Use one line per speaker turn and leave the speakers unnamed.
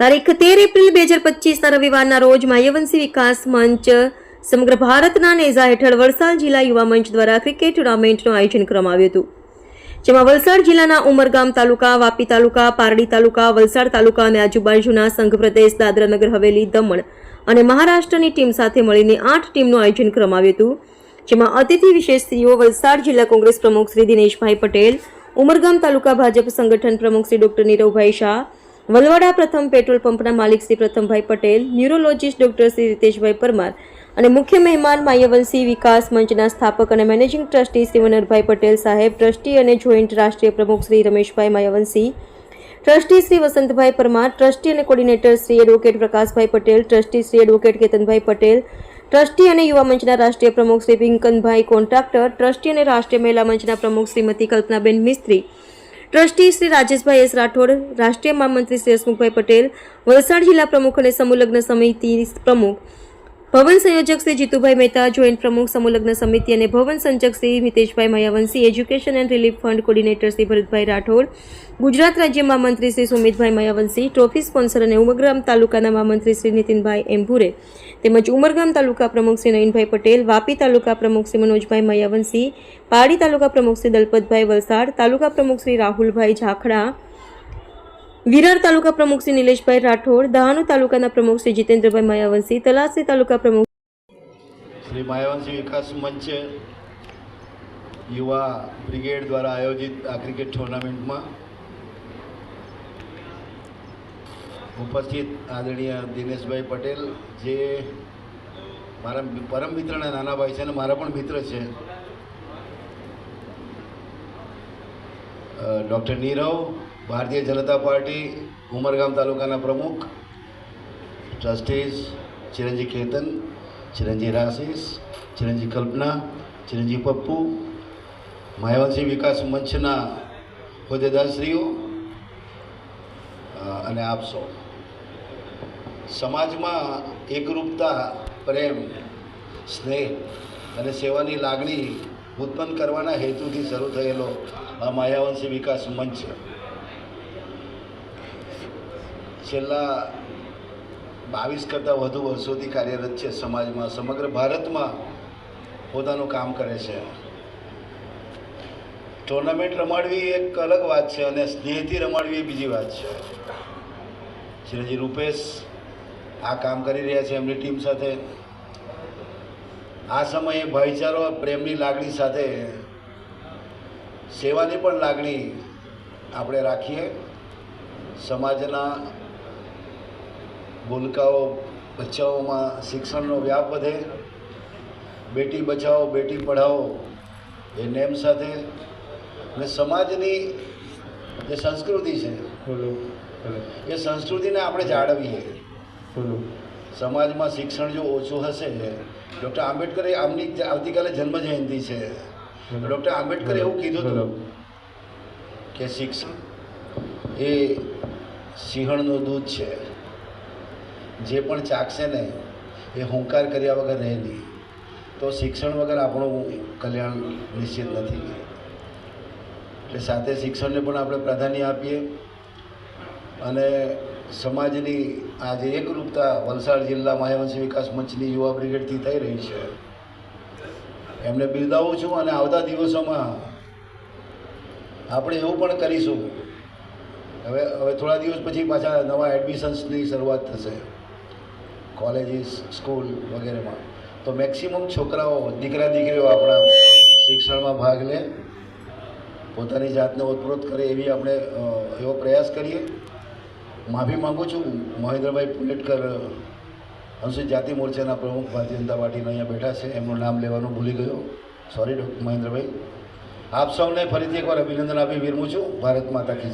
તારીખ તેર એપ્રિલ બે હજાર પચીસના રવિવારના રોજ માયવંશી વિકાસ મંચ સમગ્ર ભારતના નેઝા હેઠળ વલસાડ જિલ્લા યુવા મંચ દ્વારા ક્રિકેટ ટુર્નામેન્ટનું આયોજન કરવામાં આવ્યું હતું. જેમાં વલસાડ જિલ્લાના ઉમરગામ તાલુકા, વાપી તાલુકા, પારડી તાલુકા, વલસાડ તાલુકા અને આજુબાજુના સંઘ પ્રદેશ, દાદરાનગર, હવેલી, દમણ અને મહારાષ્ટ્રની ટીમ સાથે મળીને આઠ ટીમનું આયોજન કરવામાં આવ્યું હતું. જેમાં અતિથિ વિશેષ સ્ત્રીઓ વલસાડ જિલ્લા કોંગ્રેસ પ્રમુખ શ્રી દિનેશભાઈ પટેલ, ઉમરગામ તાલુકા ભાજપ સંગઠન પ્રમુખ શ્રી ડોક્ટર નીરવભાઈ શાહ વલવાડા પ્રથમ પેટ્રોલ પંપના માલિક શ્રી પ્રથમભાઈ પટેલ, ન્યુરોલોજીસ્ટ ડોક્ટર શ્રી રીતેશભાઈ પરમાર અને મુખ્ય મહેમાન માયવંશી વિકાસ મંચના સ્થાપક અને મેનેજિંગ ટ્રસ્ટી શ્રી મનરભાઈ પટેલ સાહેબ, ટ્રસ્ટી અને જોઈન્ટ રાષ્ટ્રીય પ્રમુખ શ્રી રમેશભાઈ માયવંશી, ટ્રસ્ટી શ્રી વસંતભાઈ પરમાર, ટ્રસ્ટી અને coordinator Shri advocate Prakashbhai Patel, trustee Shri advocate Ketanbhai Patel, trustee અને યુવા મંચના રાષ્ટ્રીય પ્રમુખ શ્રી પિંકનભાઈ કોન્ટ્રાક્ટર, ટ્રસ્ટી અને રાષ્ટ્રીય મહિલા મંચના પ્રમુખ શ્રીમતી કલ્પનાબેન મિસ્ત્રી ટ્રસ્ટી શ્રી રાજેશભાઈ એસ રાઠોડ, રાષ્ટ્રીય મહામંત્રી શ્રી હસમુખભાઈ પટેલ, વલસાડ જિલ્લા પ્રમુખ અને સમૂહલગ્ન સમિતિ પ્રમુખ ભવન સંયોજક શ્રી જીતુભાઈ મહેતા, જોઈન્ટ પ્રમુખ સમુલગ્ન સમિતિ અને ભવન સંચક Shri Miteshbhai Mayavanshi, education and relief fund coordinator Shri Bharatbhai Rathod, Gujarat રાજ્ય મહામંત્રી શ્રી સુમિતભાઈ માયાવંશી, ટ્રોફી સ્પોન્સર અને ઉમરગામ તાલુકાના મહામંત્રી શ્રી નીતિનભાઈ એમ્ભુરે, તેમજ ઉમરગામ તાલુકા પ્રમુખ શ્રી નયનભાઈ પટેલ, વાપી તાલુકા પ્રમુખ શ્રી મનોજભાઈ મયાવંશી, પારડી તાલુકા પ્રમુખ શ્રી દલપતભાઈ વલસાડ, તાલુકા પ્રમુખ શ્રી રાહુલભાઈ ઝાખડા વિરાર તાલુકા પ્રમુખ શ્રી નિલેશભાઈ રાઠોડ, દહાણુ તાલુકાના પ્રમુખ શ્રી જીતેન્દ્રભાઈ માયાવંશી, તલાસી તાલુકા પ્રમુખ
શ્રી માયાવંશી વિકાસ મંચ યુવા બ્રિગેડ દ્વારા આયોજિત આ ક્રિકેટ ટુર્નામેન્ટમાં ઉપસ્થિત આદરણીય દિનેશભાઈ પટેલ, જે મારા પરમ મિત્રના નાના ભાઈ છે અને મારા પણ મિત્ર છે. ડૉક્ટર નીરવ ભારતીય જનતા પાર્ટી ઉમરગામ તાલુકાના પ્રમુખ, ટ્રસ્ટીઝ ચિરંજી કેતન ચિરંજી રાશિસ ચિરંજી કલ્પના ચિરંજી પપ્પુ માયાવંશી વિકાસ મંચના હોદ્દેદારશ્રીઓ અને આપ સૌ. સમાજમાં એકરૂપતા, પ્રેમ, સ્નેહ અને સેવાની લાગણી ઉત્પન્ન કરવાના હેતુથી શરૂ થયેલો આ માયાવંશી વિકાસ મંચ છેલ્લા બાવીસ કરતાં વધુ વર્ષોથી કાર્યરત છે સમાજમાં, સમગ્ર ભારતમાં પોતાનું કામ કરે છે. ટુર્નામેન્ટ રમાડવી એક અલગ વાત છે અને સ્નેહથી રમાડવી એ બીજી વાત છે. શ્રીજી રૂપેશ આ કામ કરી રહ્યા છે એમની ટીમ સાથે. આ સમયે ભાઈચારો, પ્રેમની લાગણી સાથે, સેવાની પણ લાગણી આપણે રાખીએ. સમાજના ભૂલકાઓ બચ્ચાઓમાં શિક્ષણનો વ્યાપ વધે બેટી બચાવો બેટી પઢાઓ એ નેમ સાથે અને સમાજની જે સંસ્કૃતિ છે એ સંસ્કૃતિને આપણે જાળવીએ. સમાજમાં શિક્ષણ જો ઓછું હશે ડૉક્ટર આંબેડકરે આમની આવતીકાલે જન્મ જયંતિ છે ડૉક્ટર આંબેડકરે એવું કીધું. હતું કે શિક્ષણ એ સિંહણનું દૂધ છે. જે પણ ચાખશે ને, એ હુંકાર કર્યા વગર રહે નહીં. તો શિક્ષણ વગર આપણું કલ્યાણ નિશ્ચિત નથી. એટલે સાથે શિક્ષણને પણ આપણે પ્રાધાન્ય આપીએ. અને સમાજની આ જે એકરૂપતા વલસાડ જિલ્લા માયાવંશી વિકાસ મંચની યુવા બ્રિગેડથી થઈ રહી છે. એમને બિરદાવું છું અને આવતા દિવસોમાં આપણે એવું પણ કરીશું. હવે હવે થોડા દિવસ પછી પાછા નવા એડમિશન્સની શરૂઆત થશે. કોલેજીસ, સ્કૂલ વગેરેમાં. તો મેક્સિમમ છોકરાઓ દીકરા દીકરીઓ આપણા શિક્ષણમાં ભાગ લે, પોતાની જાતને ઓતપ્રોત કરે એવી આપણે એવો પ્રયાસ કરીએ. માફી માગું છું, મહેન્દ્રભાઈ પુલેટકર અનુસૂચિત જાતિ મોરચાના પ્રમુખ ભારતીય જનતા પાર્ટીના અહીંયા બેઠા છે. એમનું નામ લેવાનું ભૂલી ગયો. Sorry doctor Mahendrabhai. આપ સૌને ફરીથી એકવાર અભિનંદન આપી વિરમું છું. ભારત માતા કી